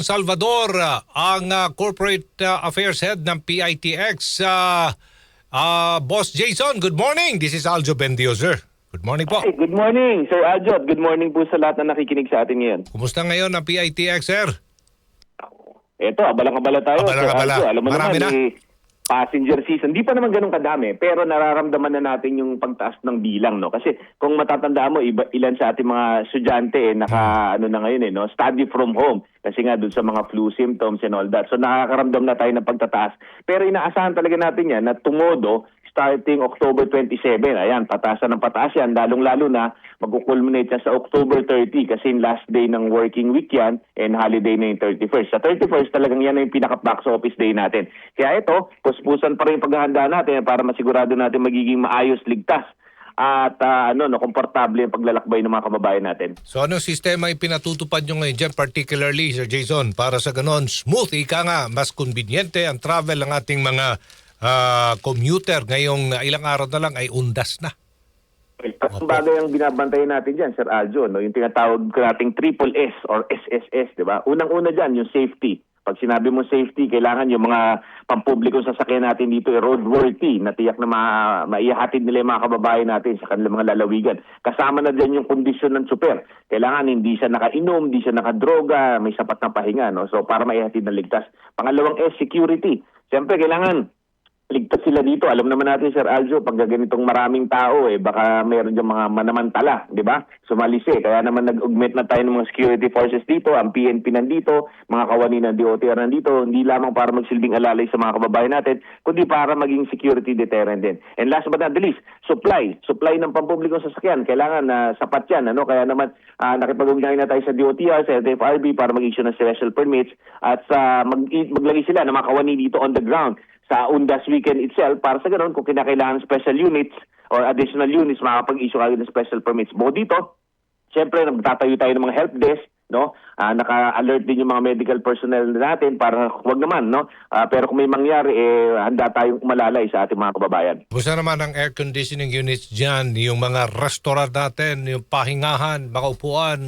Salvador, ang uh, Corporate uh, Affairs Head ng PITX. Uh, uh, Boss Jason, good morning. This is Aljo Bendiozer. Good morning po. Hey, good morning, Sir Aljot. Good morning po sa lahat na nakikinig sa atin ngayon. Kumusta ngayon ang PITX, sir? Ito, abalang-abala tayo, Sir Abalang-abala. Aljo. Alam mo Marami naman, eh, passenger season. Di pa naman ganun kadami, pero nararamdaman na natin yung pagtaas ng bilang, no? Kasi kung matatandaan mo, iba, ilan sa ating mga estudyante, eh, naka, ano na ngayon, eh, no? Study from home. Kasi nga, dun sa mga flu symptoms and all that. So, nakakaramdam na tayo ng pagtataas. Pero inaasahan talaga natin yan na tumodo starting October 27. Ayan, pataas na ng pataas yan. Lalong-lalo na magkukulminate sa October 30 kasi last day ng working week yan and holiday na yung 31st. Sa 31st talagang yan na yung pinaka-box office day natin. Kaya ito, puspusan pa rin yung paghahanda natin para masigurado natin magiging maayos, ligtas at ah, ano no komportable yung paglalakbay ng mga kababayan natin. So anong sistema yung pinatutupad nyo ngayon dyan, particularly, Sir Jason, para sa ganon smooth, ika nga, mas conveniente ang travel ng ating mga ah, commuter ngayong ilang araw na lang ay undas na. Ang bagay ang binabantayan natin dyan, Sir Aljo, no? yung tinatawag nating triple S or SSS, di ba? Unang-una dyan, yung safety. Pag sinabi mo safety, kailangan yung mga pampublikong sasakyan natin dito ay roadworthy, na tiyak na ma maihatid nila yung mga kababayan natin sa kanilang mga lalawigan. Kasama na dyan yung kondisyon ng super. Kailangan hindi siya nakainom, hindi siya nakadroga, may sapat na pahinga, no? So para maihatid na ligtas. Pangalawang S, security. Siyempre, kailangan ligtas sila dito. Alam naman natin, Sir Aljo, pag ganitong maraming tao, eh, baka mayroon dyan mga manamantala, di ba? Sumalisi. Kaya naman nag-augment na tayo ng mga security forces dito, ang PNP nandito, mga kawani ng DOTR nandito, hindi lamang para magsilbing alalay sa mga kababayan natin, kundi para maging security deterrent din. And last but not the least, supply. Supply ng pampublikong sasakyan. Kailangan na sapat yan. Ano? Kaya naman, uh, nakipag-ugnayan na tayo sa DOTR, sa FRB para mag-issue ng special permits at sa mag maglagay sila ng mga kawani dito on the ground sa Undas weekend itself para sa ganoon kung kinakailangan special units or additional units makapag-issue kayo ng special permits. Bo dito, Siyempre, nagtatayo tayo ng mga help desk, no? Ah, naka-alert din yung mga medical personnel natin para wag naman, no? Ah, pero kung may mangyari, eh, handa tayong umalalay sa ating mga kababayan. Kumusta naman ang air conditioning units dyan, yung mga restaurant natin, yung pahingahan, mga upuan,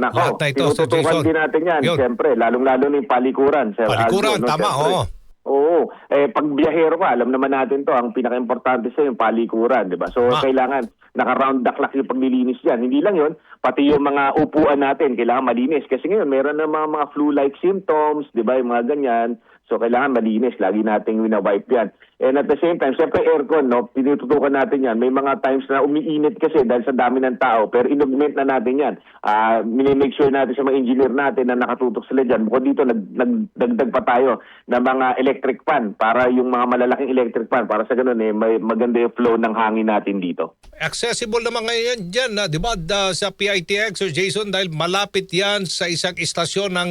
Nako, lahat na ito sa Jason. din natin yan, Yun. siyempre, lalong-lalo na yung palikuran. Sir Palikuran, Aldo, no? tama, oo. Oo. Eh, pag biyahero ka, alam naman natin to, ang pinaka-importante sa yung palikuran, di ba? So, Ah. kailangan naka-round the clock yung paglilinis yan. Hindi lang yon pati yung mga upuan natin, kailangan malinis. Kasi ngayon, meron na mga, mga flu-like symptoms, di ba? Yung mga ganyan. So, kailangan malinis. Lagi nating wina-wipe yan. And at the same time, siyempre aircon, no? Pinututukan natin yan. May mga times na umiinit kasi dahil sa dami ng tao. Pero inaugment na natin yan. Ah, minimake sure natin sa mga engineer natin na nakatutok sila dyan. Bukod dito, nag, nagdagdag pa tayo ng mga electric fan para yung mga malalaking electric fan para sa ganun eh, may maganda yung flow ng hangin natin dito. Accessible naman ngayon dyan, na, di ba, da- sa PITX or Jason, dahil malapit yan sa isang istasyon ng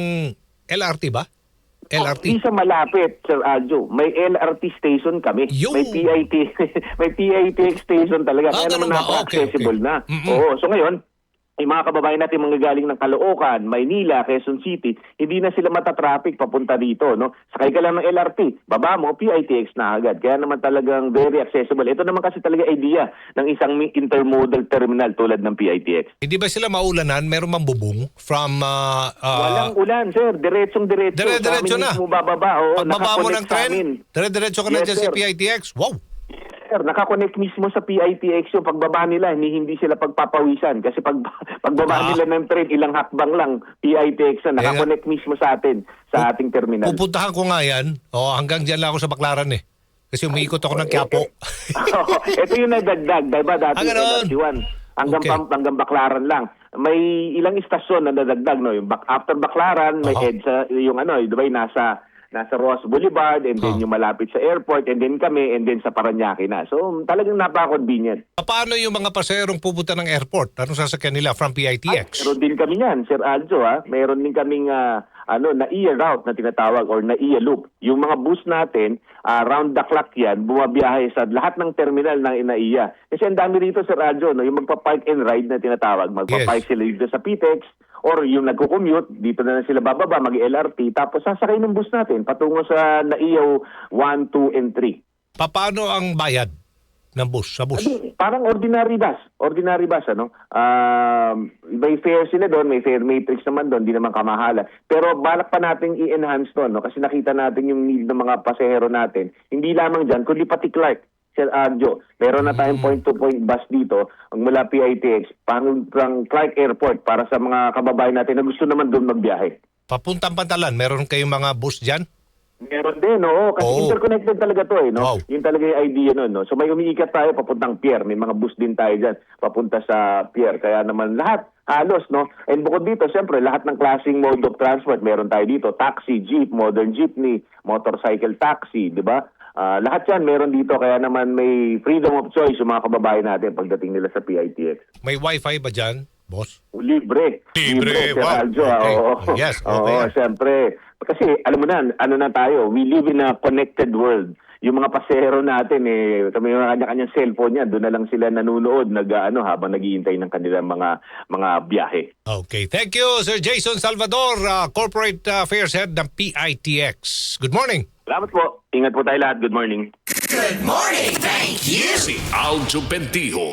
LRT ba? LRT? Hindi siya malapit, Sir Aljo. May LRT station kami. Yun. May PIT, may PITX station talaga. Ah, Kaya naman ba? Okay, napaka-accessible okay. na. Mm-mm. Oo. So ngayon, yung mga kababayan natin mga galing ng Caloocan, Maynila, Quezon City, hindi na sila matatraffic papunta dito. No? Sakay ka lang ng LRT, baba mo, PITX na agad. Kaya naman talagang very accessible. Ito naman kasi talaga idea ng isang intermodal terminal tulad ng PITX. Hindi ba sila maulanan? Meron mang bubong from... uh, uh, Walang ulan, sir. Diretsong diretso. Dire-diretso Sa na. mismo bababa. Oo, Pagbaba mo ng sa tren, dire-diretso ka na Yes, dyan sa sir. PITX. Wow! Sir, nakakonect mismo sa PITX yung pagbaba nila, hindi, hindi sila pagpapawisan. Kasi pag, pagbaba Ah. nila ng train, ilang hakbang lang, PITX na, nakakonect mismo sa atin, sa ating terminal. Pupuntahan ko nga yan. O, hanggang dyan lang ako sa Baklaran eh. Kasi umiikot ako ng Quiapo. Ito yung nagdagdag, diba dati Ah, ganun. LRT 1, hanggang, Okay. pam- hanggang Baklaran lang. May ilang istasyon na nadagdag, no? Yung bak- after Baklaran, may Aha. EDSA, yung ano, di ba, yung nasa nasa Ross Boulevard and then Ah. yung malapit sa airport and then kami and then sa Paranaque na. So talagang napaka-convenient. Paano yung mga paserong pupunta ng airport? Anong sasakyan nila from PITX? Meron din kami niyan, Sir Aljo, ha? Meron din kaming ah, ano, NAIA route na tinatawag or NAIA loop. Yung mga bus natin, ah, round the clock yan, bumabiyahe sa lahat ng terminal ng NAIA. Kasi ang dami rito, Sir Aljo, no? yung magpa-park and ride na tinatawag. Magpa-park Yes. sila dito sa PTEX or yung nagko-commute, dito na, na sila bababa, mag-LRT, tapos sasakay ng bus natin patungo sa NAIA 1, 2, and 3. Paano ang bayad? ng bus, sa bus? Parang ordinary bus. Ordinary bus, ano? Um, may fare sila doon, may fare matrix naman doon, di naman kamahala. Pero balak pa natin i-enhance doon, no? Kasi nakita natin yung need ng mga pasahero natin. Hindi lamang dyan, kundi pati Clark. Sir Arjo, meron na tayong point-to-point bus dito ang mula PITX pang, pang Clark Airport para sa mga kababayan natin na gusto naman doon magbiyahe. Papuntang Pantalan, meron kayong mga bus dyan? Meron din, oo. Kasi Oo. interconnected talaga to eh, no? Wow. Yun talaga yung idea nun, no? So may umiikat tayo papuntang pier. May mga bus din tayo dyan papunta sa pier. Kaya naman lahat, halos, no? And bukod dito, siyempre, lahat ng klaseng mode of transport meron tayo dito. Taxi, jeep, modern jeepney, motorcycle taxi, di ba? Ah, lahat yan meron dito. Kaya naman may freedom of choice yung mga kababayan natin pagdating nila sa PITX. May wifi ba dyan, boss? Libre. Libre, Sir wow. Aljo, ah, Okay. oo. Yes, okay Oo, siyempre. Kasi alam mo na, ano na tayo, we live in a connected world. Yung mga pasahero natin, eh, kami yung kanya-kanyang cellphone yan, doon na lang sila nanonood nag, ano, habang naghihintay ng kanilang mga mga biyahe. Okay. Thank you, Sir Jason Salvador, uh, Corporate Affairs Head ng PITX. Good morning. Salamat po. Ingat po tayo lahat. Good morning. Good morning. Thank you. Si Aljo Bendijo